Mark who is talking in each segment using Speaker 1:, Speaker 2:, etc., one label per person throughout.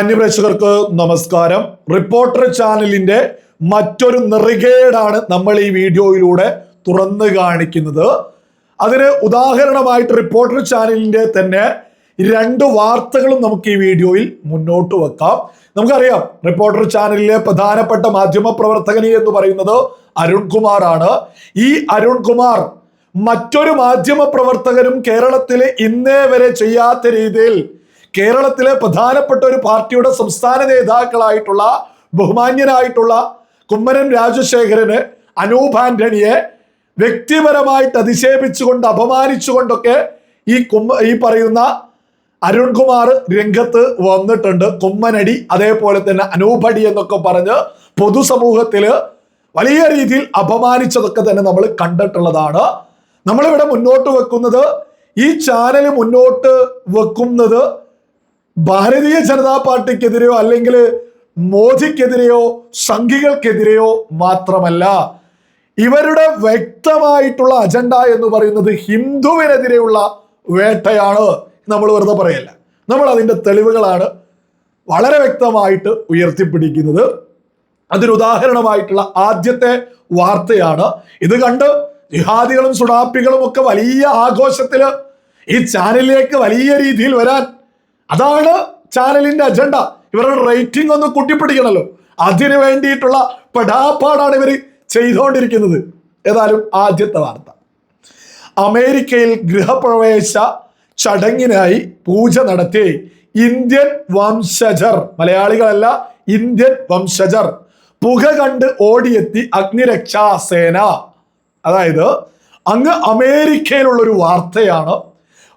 Speaker 1: അന്യപ്രേക്ഷകർക്ക് നമസ്കാരം. റിപ്പോർട്ടർ ചാനലിന്റെ മറ്റൊരു നെറികേടാണ് നമ്മൾ ഈ വീഡിയോയിലൂടെ തുറന്നു കാണിക്കുന്നത്. അതിന് ഉദാഹരണമായിട്ട് റിപ്പോർട്ടർ ചാനലിന്റെ തന്നെ രണ്ട് വാർത്തകളും നമുക്ക് ഈ വീഡിയോയിൽ മുന്നോട്ട് വെക്കാം. നമുക്കറിയാം റിപ്പോർട്ടർ ചാനലിലെ പ്രധാനപ്പെട്ട മാധ്യമ എന്ന് പറയുന്നത് അരുൺകുമാറാണ്. ഈ അരുൺകുമാർ മറ്റൊരു മാധ്യമ പ്രവർത്തകരും കേരളത്തിൽ ഇന്നേ വരെ ചെയ്യാത്ത രീതിയിൽ കേരളത്തിലെ പ്രധാനപ്പെട്ട ഒരു പാർട്ടിയുടെ സംസ്ഥാന നേതാക്കളായിട്ടുള്ള ബഹുമാന്യനായിട്ടുള്ള കുമ്മനം രാജശേഖരന് അനൂപ് ആന്റണിയെ വ്യക്തിപരമായിട്ട് അധിക്ഷേപിച്ചുകൊണ്ട് അപമാനിച്ചുകൊണ്ടൊക്കെ ഈ കുമ്മ ഈ പറയുന്ന അരുൺകുമാർ രംഗത്ത് വന്നിട്ടുണ്ട്. കുമ്മനടി അതേപോലെ തന്നെ അനൂപടി എന്നൊക്കെ പറഞ്ഞ് പൊതുസമൂഹത്തിൽ വലിയ രീതിയിൽ അപമാനിച്ചതൊക്കെ തന്നെ നമ്മൾ കണ്ടിട്ടുള്ളതാണ്. നമ്മളിവിടെ മുന്നോട്ട് വെക്കുന്നത് ഈ ചാനൽ മുന്നോട്ട് വെക്കുന്നത് ഭാരതീയ ജനതാ പാർട്ടിക്കെതിരെയോ അല്ലെങ്കിൽ മോദിക്കെതിരെയോ സംഘികൾക്കെതിരെയോ മാത്രമല്ല ഇവരുടെ വ്യക്തമായിട്ടുള്ള അജണ്ട എന്ന് പറയുന്നത് ഹിന്ദുവിനെതിരെയുള്ള വേട്ടയാണ്. നമ്മൾ വെറുതെ പറയല്ല. നമ്മൾ അതിന്റെ തെളിവുകളാണ് വളരെ വ്യക്തമായിട്ട് ഉയർത്തിപ്പിടിക്കുന്നത്. അതിനുദാഹരണമായിട്ടുള്ള ആദ്യത്തെ വാർത്തയാണ്. ഇത് കണ്ട് ജിഹാദികളും സുഡാപ്പികളും ഒക്കെ വലിയ ആഘോഷത്തിൽ ഈ ചാനലിലേക്ക് വലിയ രീതിയിൽ വരാൻ അതാണ് ചാനലിന്റെ അജണ്ട ഇവരുടെ റേറ്റിംഗ് ഒന്ന് കുട്ടിപ്പിടിക്കണല്ലോ. അതിനു വേണ്ടിയിട്ടുള്ള പെടാപ്പാടാണ് ഇവർ ചെയ്തുകൊണ്ടിരിക്കുന്നത്. ഏതായാലും ആദ്യത്തെ വാർത്ത. അമേരിക്കയിൽ ഗൃഹപ്രവേശ ചടങ്ങിനായി പൂജ നടത്തി ഇന്ത്യൻ വംശജർ മലയാളികളല്ല ഇന്ത്യൻ വംശജർ പുക കണ്ട് ഓടിയെത്തി അഗ്നിരക്ഷാ സേന. അതായത് അങ്ങ് അമേരിക്കയിലുള്ള ഒരു വാർത്തയാണ്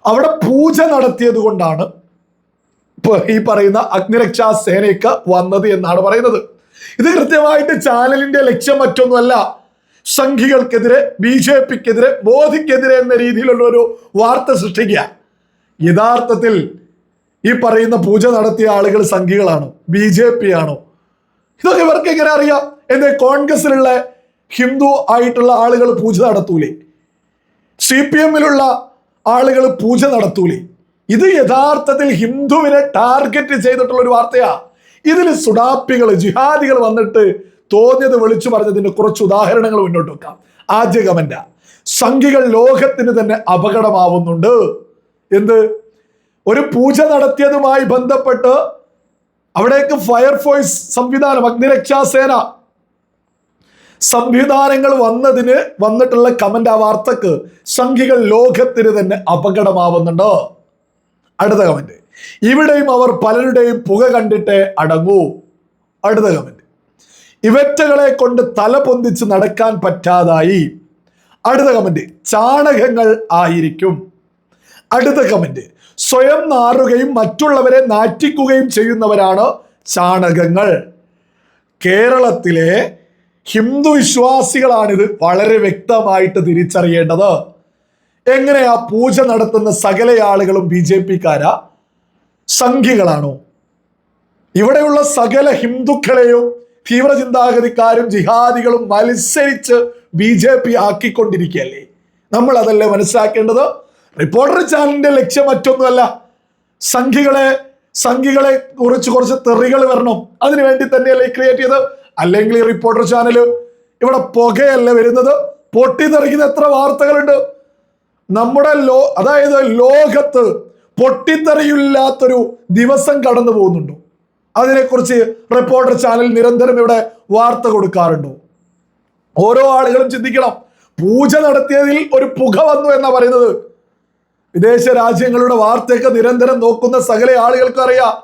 Speaker 1: അവിടെ പൂജ നടത്തിയത് കൊണ്ടാണ് ഈ പറയുന്ന അഗ്നിരക്ഷാ സേനയ്ക്ക് വന്നത് എന്നാണ് പറയുന്നത്. ഇത് കൃത്യമായിട്ട് ചാനലിന്റെ ലക്ഷ്യം മറ്റൊന്നുമല്ല. സംഘികൾക്കെതിരെ ബി ജെ പിക്കെതിരെ മോദിക്കെതിരെ എന്ന രീതിയിലുള്ള ഒരു വാർത്ത സൃഷ്ടിക്കുക. യഥാർത്ഥത്തിൽ ഈ പറയുന്ന പൂജ നടത്തിയ ആളുകൾ സംഘികളാണോ ബി ജെ പി ആണോ ഇതൊക്കെ ഇവർക്ക് എങ്ങനെ അറിയാം? എന്ത് കോൺഗ്രസിലുള്ള ഹിന്ദു ആയിട്ടുള്ള ആളുകൾ പൂജ നടത്തൂലേ? സി പി എമ്മിലുള്ള ആളുകൾ പൂജ നടത്തൂലേ? ഇത് യഥാർത്ഥത്തിൽ ഹിന്ദുവിനെ ടാർഗറ്റ് ചെയ്തിട്ടുള്ള ഒരു വാർത്തയാ. ഇതിൽ സുഡാപ്പികൾ ജിഹാദികൾ വന്നിട്ട് തോന്നിയത് വിളിച്ചു പറഞ്ഞതിന്റെ കുറച്ച് ഉദാഹരണങ്ങൾ മുന്നോട്ട് വെക്കാം. ആദ്യ കമന്റ. സംഖികൾ ലോകത്തിന് തന്നെ അപകടമാവുന്നുണ്ട്. എന്ത്? ഒരു പൂജ നടത്തിയതുമായി ബന്ധപ്പെട്ട് അവിടേക്ക് ഫയർഫോഴ്സ് സംവിധാനം അഗ്നിരക്ഷാസേന സംവിധാനങ്ങൾ വന്നതിന് വന്നിട്ടുള്ള കമന്റ് ആ വാർത്തക്ക് സംഖികൾ ലോകത്തിന് തന്നെ അപകടമാവുന്നുണ്ട്. അടുത്ത കമന്റ് ഇവിടെയും അവർ പലരുടെയും പുക കണ്ടിട്ട് അടങ്ങൂ. അടുത്ത കമന്റ് ഇവറ്റകളെ കൊണ്ട് തല പൊന്തിച്ച് നടക്കാൻ പറ്റാതായി. അടുത്ത കമന്റ് ചാണകങ്ങൾ ആയിരിക്കും. അടുത്ത കമന്റ് സ്വയം നാറുകയും മറ്റുള്ളവരെ നാറ്റിക്കുകയും ചെയ്യുന്നവരാണ് ചാണകങ്ങൾ. കേരളത്തിലെ ഹിന്ദു വിശ്വാസികളാണിത് വളരെ വ്യക്തമായിട്ട് തിരിച്ചറിയേണ്ടത്. എങ്ങനെയാ പൂജ നടത്തുന്ന സകല ആളുകളും ബി ജെ പിക്കാരാ? സംഘികളാണോ? ഇവിടെയുള്ള സകല ഹിന്ദുക്കളെയും തീവ്രചിന്താഗതിക്കാരും ജിഹാദികളും മത്സരിച്ച് ബി ജെ പി ആക്കിക്കൊണ്ടിരിക്കുകയല്ലേ? നമ്മൾ അതല്ലേ മനസ്സിലാക്കേണ്ടത്? റിപ്പോർട്ടർ ചാനലിന്റെ ലക്ഷ്യം മറ്റൊന്നുമല്ല. സംഘികളെ സംഘികളെ കുറിച്ച് കുറച്ച് തെറികൾ വരണം. അതിനു വേണ്ടി തന്നെയല്ലേ ക്രിയേറ്റ് ചെയ്ത് അല്ലെങ്കിൽ ഈ റിപ്പോർട്ടർ ചാനൽ ഇവിടെ പുകയല്ല വരുന്നത്? പൊട്ടിത്തെറിക്കുന്ന എത്ര വാർത്തകളുണ്ട്? നമ്മുടെ ലോ അതായത് ലോകത്ത് പൊട്ടിത്തെറിയില്ലാത്തൊരു ദിവസം കടന്നു പോകുന്നുണ്ടോ? അതിനെക്കുറിച്ച് റിപ്പോർട്ടർ ചാനൽ നിരന്തരം ഇവിടെ വാർത്ത കൊടുക്കാറുണ്ടോ? ഓരോ ആളുകളും ചിന്തിക്കണം. പൂജ നടത്തിയതിൽ ഒരു പുക വന്നു എന്നാ പറയുന്നത്. വിദേശ രാജ്യങ്ങളുടെ വാർത്തയൊക്കെ നിരന്തരം നോക്കുന്ന സകല ആളുകൾക്കും അറിയാം.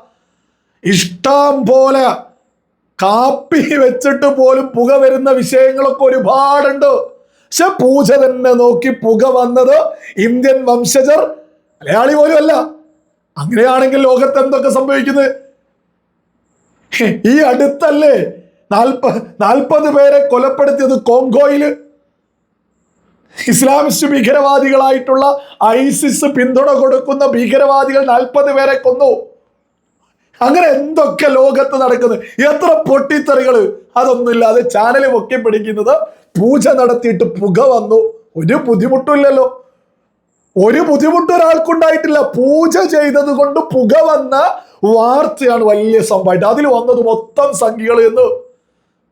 Speaker 1: ഇഷ്ടം പോലെ കാപ്പി വെച്ചിട്ട് പോലും പുക വരുന്ന വിഷയങ്ങളൊക്കെ ഒരുപാടുണ്ട്. പക്ഷെ പൂജ തന്നെ നോക്കി പുക വന്നത് ഇന്ത്യൻ വംശജർ. മലയാളി പോലും അല്ല. അങ്ങനെയാണെങ്കിൽ ലോകത്ത് എന്തൊക്കെ സംഭവിക്കുന്നത് ഈ അടുത്തല്ലേ നാൽപ്പ നാൽപ്പത് പേരെ കൊലപ്പെടുത്തിയത് കോങ്കോയിൽ. ഇസ്ലാമിസ്റ്റ് ഭീകരവാദികളായിട്ടുള്ള ഐസിസ് പിന്തുണ കൊടുക്കുന്ന ഭീകരവാദികൾ നാൽപ്പത് പേരെ കൊന്നു. അങ്ങനെ എന്തൊക്കെ ലോകത്ത് നടക്കുന്നത് എത്ര പൊട്ടിത്തെറികൾ? അതൊന്നുമില്ലാതെ ചാനൽ പൊക്കി പിടിക്കുന്നത് പൂജ നടത്തിയിട്ട് പുക വന്നു. ഒരു ബുദ്ധിമുട്ടില്ലല്ലോ ഒരു ബുദ്ധിമുട്ട് ഒരാൾക്കുണ്ടായിട്ടില്ല. പൂജ ചെയ്തത് കൊണ്ട് പുക വന്ന വാർത്തയാണ് വലിയ സംഭവമായിട്ട്. അതിൽ വന്നത് മൊത്തം സംഖ്യകൾ എന്ന്.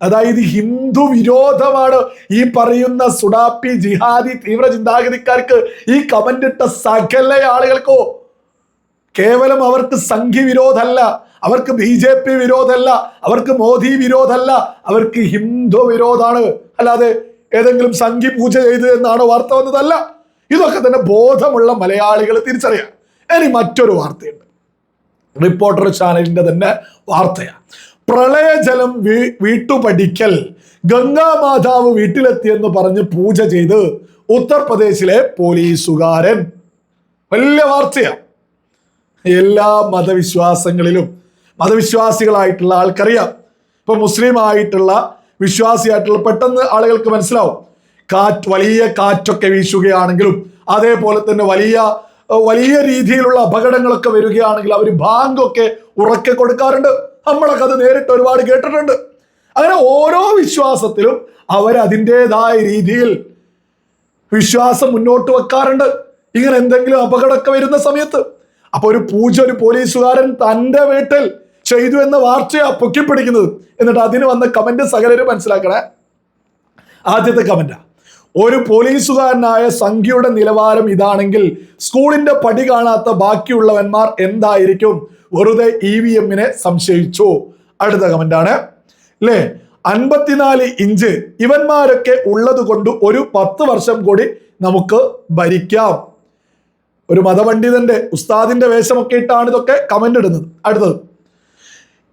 Speaker 1: അതായത് ഹിന്ദു വിരോധമാണ് ഈ പറയുന്ന സുഡാപ്പി ജിഹാദി തീവ്ര ചിന്താഗതിക്കാർക്ക് ഈ കമന്റ് ഇട്ട സകല ആളുകൾക്കോ കേവലം അവർക്ക് സംഘി വിരോധമല്ല അവർക്ക് ബി ജെ പി വിരോധമല്ല അവർക്ക് മോദി വിരോധമല്ല അവർക്ക് ഹിന്ദു വിരോധാണ് അല്ലാതെ ഏതെങ്കിലും സംഘി പൂജ ചെയ്തു എന്നാണ് വാർത്ത വന്നതല്ല. ഇതൊക്കെ തന്നെ ബോധമുള്ള മലയാളികൾ തിരിച്ചറിയാം ഇനി മറ്റൊരു വാർത്തയുണ്ട്. റിപ്പോർട്ടർ ചാനലിന്റെ തന്നെ വാർത്തയാണ്. പ്രളയജലം വീ വീട്ടുപടിക്കൽ ഗംഗാമാതാവ് വീട്ടിലെത്തിയെന്ന് പറഞ്ഞ് പൂജ ചെയ്ത് ഉത്തർപ്രദേശിലെ പോലീസുകാരൻ. വലിയ വാർത്തയാണ്. എല്ലാ മതവിശ്വാസങ്ങളിലും മതവിശ്വാസികളായിട്ടുള്ള ആൾക്കറിയാം. ഇപ്പൊ മുസ്ലിം ആയിട്ടുള്ള വിശ്വാസിയായിട്ടുള്ള പെട്ടെന്ന് ആളുകൾക്ക് മനസ്സിലാവും. കാറ്റ് വലിയ കാറ്റൊക്കെ വീശുകയാണെങ്കിലും അതേപോലെ തന്നെ വലിയ വലിയ രീതിയിലുള്ള അപകടങ്ങളൊക്കെ വരികയാണെങ്കിൽ അവർ ബാങ്കൊക്കെ ഉറക്കെ കൊടുക്കാറുണ്ട്. നമ്മളൊക്കെ അത് നേരിട്ട് ഒരുപാട് കേട്ടിട്ടുണ്ട്. അങ്ങനെ ഓരോ വിശ്വാസത്തിലും അവരതിന്റെതായ രീതിയിൽ വിശ്വാസം മുന്നോട്ട് വെക്കാറുണ്ട്. ഇങ്ങനെ എന്തെങ്കിലും അപകടമൊക്കെ വരുന്ന സമയത്ത്. അപ്പോൾ ഒരു പൂജ ഒരു പോലീസുകാരൻ തന്റെ വീട്ടിൽ ചെയ്തു എന്ന വാർത്തയാ പൊക്കിപ്പിടിക്കുന്നത്. എന്നിട്ട് അതിന് വന്ന കമന്റ് സകലരും മനസ്സിലാക്കണേ. ആദ്യത്തെ കമന്റാ ഒരു പോലീസുകാരനായ സംഖ്യയുടെ നിലവാരം ഇതാണെങ്കിൽ സ്കൂളിന്റെ പടി കാണാത്ത ബാക്കിയുള്ളവന്മാർ എന്തായിരിക്കും? വെറുതെ ഇ വി എമ്മിനെ സംശയിച്ചു? അടുത്ത കമന്റാണ് അല്ലേ അൻപത്തിനാല് ഇഞ്ച് ഇവന്മാരൊക്കെ ഉള്ളത് കൊണ്ട് ഒരു പത്ത് വർഷം കൂടി നമുക്ക് ഭരിക്കാം. ഒരു മതപണ്ഡിതന്റെ ഉസ്താദിന്റെ വേഷമൊക്കെ ഇട്ടാണ് ഇതൊക്കെ കമന്റ് ഇടുന്നത്. അടുത്തത്.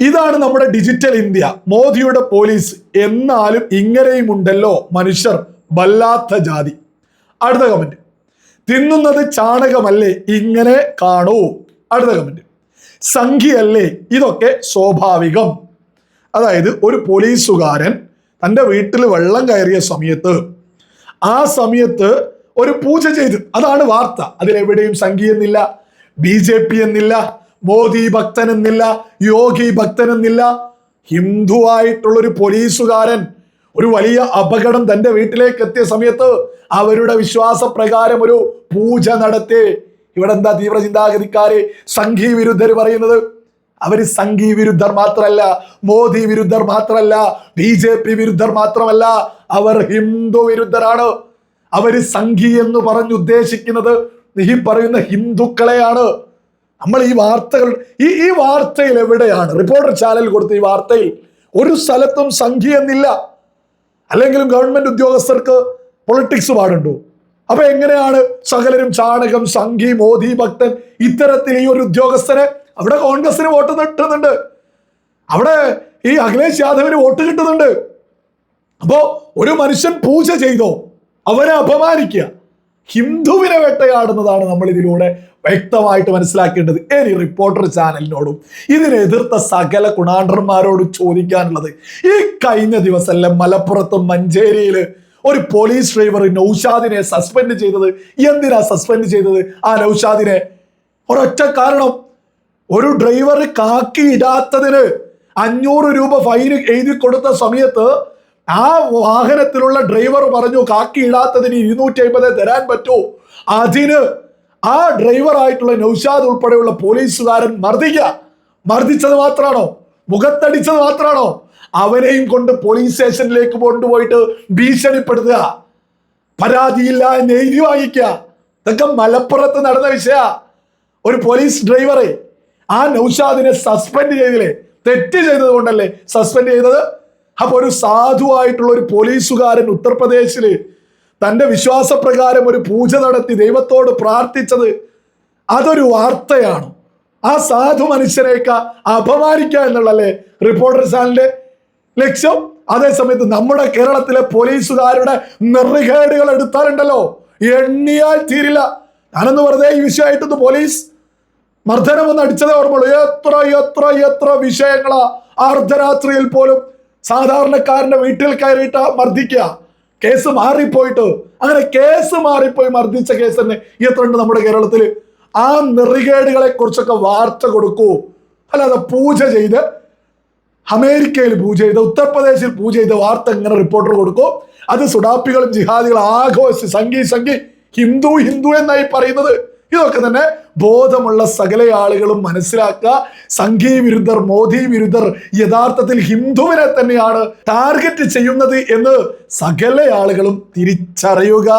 Speaker 1: ഇതാണ് നമ്മുടെ ഡിജിറ്റൽ ഇന്ത്യ. മോദിയുടെ പോലീസ് എന്നാലും ഇങ്ങനെയും ഉണ്ടല്ലോ മനുഷ്യർ വല്ലാത്ത ജാതി. അടുത്ത കമന്റ് തിന്നുന്നത് ചാണകമല്ലേ? ഇങ്ങനെ കാണൂ. അടുത്ത കമന്റ് സംഖ്യയല്ലേ? ഇതൊക്കെ സ്വാഭാവികം. അതായത് ഒരു പോലീസുകാരൻ തന്റെ വീട്ടിൽ വെള്ളം കയറിയ സമയത്ത് ആ സമയത്ത് ഒരു പൂജ ചെയ്ത്. അതാണ് വാർത്ത. അതിലെവിടെയും സംഖ്യ എന്നില്ല ബി ജെ പി എന്നില്ല മോദി ഭക്തൻ എന്നില്ല യോഗി ഭക്തൻ എന്നില്ല ഹിന്ദുവായിട്ടുള്ള ഒരു പോലീസുകാരൻ ഒരു വലിയ അപകടം തന്റെ വീട്ടിലേക്ക് എത്തിയ സമയത്ത് അവരുടെ വിശ്വാസപ്രകാരം ഒരു പൂജ നടത്തി. ഇവിടെ എന്താ തീവ്ര ചിന്താഗതിക്കാര് സംഘീ വിരുദ്ധർ പറയുന്നത്? അവർ സംഘി വിരുദ്ധർ മാത്രമല്ല മോദി വിരുദ്ധർ മാത്രമല്ല ബി ജെ പി വിരുദ്ധർ മാത്രമല്ല അവർ ഹിന്ദു വിരുദ്ധരാണ്. അവർ സംഘി എന്ന് പറഞ്ഞ് ഉദ്ദേശിക്കുന്നത് ഈ പറയുന്ന ഹിന്ദുക്കളെയാണ്. നമ്മൾ ഈ വാർത്തകൾ ഈ ഈ വാർത്തയിൽ എവിടെയാണ്? റിപ്പോർട്ടർ ചാനൽ കൊടുത്ത ഈ വാർത്തയിൽ ഒരു സ്ഥലത്തും സംഖ്യ എന്നില്ല. അല്ലെങ്കിലും ഗവൺമെന്റ് ഉദ്യോഗസ്ഥർക്ക് പൊളിറ്റിക്സ് പാടുണ്ടോ? അപ്പൊ എങ്ങനെയാണ് സകലരും ചാണകം സംഘി മോദി ഭക്തൻ ഇത്തരത്തിൽ ഈ ഒരു ഉദ്യോഗസ്ഥരെ അവിടെ കോൺഗ്രസിന് വോട്ട് കിട്ടുന്നുണ്ട്. അവിടെ ഈ അഖിലേഷ് യാദവിന് വോട്ട് കിട്ടുന്നുണ്ട്. അപ്പോ ഒരു മനുഷ്യൻ പൂജ ചെയ്തോ? അവനെ അപമാനിക്കുക. ഹിന്ദുവിനെ വേട്ടയാടുന്നതാണ് നമ്മൾ ഇതിലൂടെ വ്യക്തമായിട്ട് മനസ്സിലാക്കേണ്ടത്. ഇനി റിപ്പോർട്ടർ ചാനലിനോടും ഇതിനെ എതിർത്ത സകല കുണാണ്ടർമാരോടും ചോദിക്കാനുള്ളത് ഈ കഴിഞ്ഞ ദിവസമല്ല മലപ്പുറത്തും മഞ്ചേരിയിൽ ഒരു പോലീസ് ഡ്രൈവർ നൌഷാദിനെ സസ്പെൻഡ് ചെയ്തത്. എന്തിനാ സസ്പെൻഡ് ചെയ്തത്? ആ നൌഷാദിനെ ഒരൊറ്റ കാരണം ഒരു ഡ്രൈവർ കാക്കി ഇടാത്തതിന് അഞ്ഞൂറ് രൂപ ഫൈൻ എഴുതി കൊടുത്ത സമയത്ത് ആ വാഹനത്തിലുള്ള ഡ്രൈവർ പറഞ്ഞു കാക്കി ഇടാത്തതിന് ഇരുന്നൂറ്റി അമ്പത് തരാൻ പറ്റൂ. അതിന് ആ ഡ്രൈവർ ആയിട്ടുള്ള നൌഷാദ് ഉൾപ്പെടെയുള്ള പോലീസുകാരൻ മർദ്ദിക്കുക. മർദ്ദിച്ചത് മാത്രമാണോ? മുഖത്തടിച്ചത് മാത്രമാണോ? അവനെയും കൊണ്ട് പോലീസ് സ്റ്റേഷനിലേക്ക് കൊണ്ടുപോയിട്ട് ഭീഷണിപ്പെടുത്തുക. പരാതിയില്ല എഴുതി വാങ്ങിക്കുക. ഇതൊക്കെ മലപ്പുറത്ത് നടന്ന വിഷയ. ഒരു പോലീസ് ഡ്രൈവറെ ആ നൌഷാദിനെ സസ്പെൻഡ് ചെയ്തില്ലേ തെറ്റ് ചെയ്തത് കൊണ്ടല്ലേ സസ്പെൻഡ് ചെയ്തത്? അപ്പൊ ഒരു സാധുവായിട്ടുള്ള ഒരു പോലീസുകാരൻ ഉത്തർപ്രദേശിൽ തന്റെ വിശ്വാസപ്രകാരം ഒരു പൂജ നടത്തി ദൈവത്തോട് പ്രാർത്ഥിച്ചത് അതൊരു വാർത്തയാണ്. ആ സാധു മനുഷ്യരെയൊക്കെ അപമാനിക്കുക എന്നുള്ളല്ലേ റിപ്പോർട്ടർ ചാനലിന്റെ ലക്ഷ്യം? അതേസമയത്ത് നമ്മുടെ കേരളത്തിലെ പോലീസുകാരുടെ നെറുകേടുകൾ എടുത്താറുണ്ടല്ലോ എണ്ണിയാൽ തീരില്ല. ഞാനൊന്ന് വെറുതെ ഈ വിഷയമായിട്ടൊന്ന് പോലീസ് മർദ്ദനം ഒന്ന് അടിച്ചതേ ഓർമ്മയുള്ളൂ. എത്ര എത്ര എത്ര വിഷയങ്ങളാ. അർദ്ധരാത്രിയിൽ പോലും സാധാരണക്കാരന്റെ വീട്ടിൽ കയറിയിട്ട് മർദ്ദിക്കുക. കേസ് മാറിപ്പോയിട്ട്. അങ്ങനെ കേസ് മാറിപ്പോയി മർദ്ദിച്ച കേസ് തന്നെ എത്ര ഉണ്ട് നമ്മുടെ കേരളത്തിൽ? ആ നെറികേടുകളെ കുറിച്ചൊക്കെ വാർത്ത കൊടുക്കൂ. അല്ലാതെ പൂജ ചെയ്ത് അമേരിക്കയിൽ പൂജ ചെയ്ത് ഉത്തർപ്രദേശിൽ പൂജ ചെയ്ത വാർത്ത ഇങ്ങനെ റിപ്പോർട്ടർ കൊടുക്കൂ. അത് സുഡാപ്പികളും ജിഹാദികളും ആഘോഷിച്ച് സംഗീ സംഗി ഹിന്ദു ഹിന്ദു എന്നായി പറയുന്നത് ഇതൊക്കെ തന്നെ ബോധമുള്ള സകല ആളുകളും മനസ്സിലാക്കുക. സംഘീ വിരുദ്ധർ മോദി വിരുദ്ധർ യഥാർത്ഥത്തിൽ ഹിന്ദുവിനെ തന്നെയാണ് ടാർഗറ്റ് ചെയ്യുന്നത് എന്ന് സകല ആളുകളും തിരിച്ചറിയുക.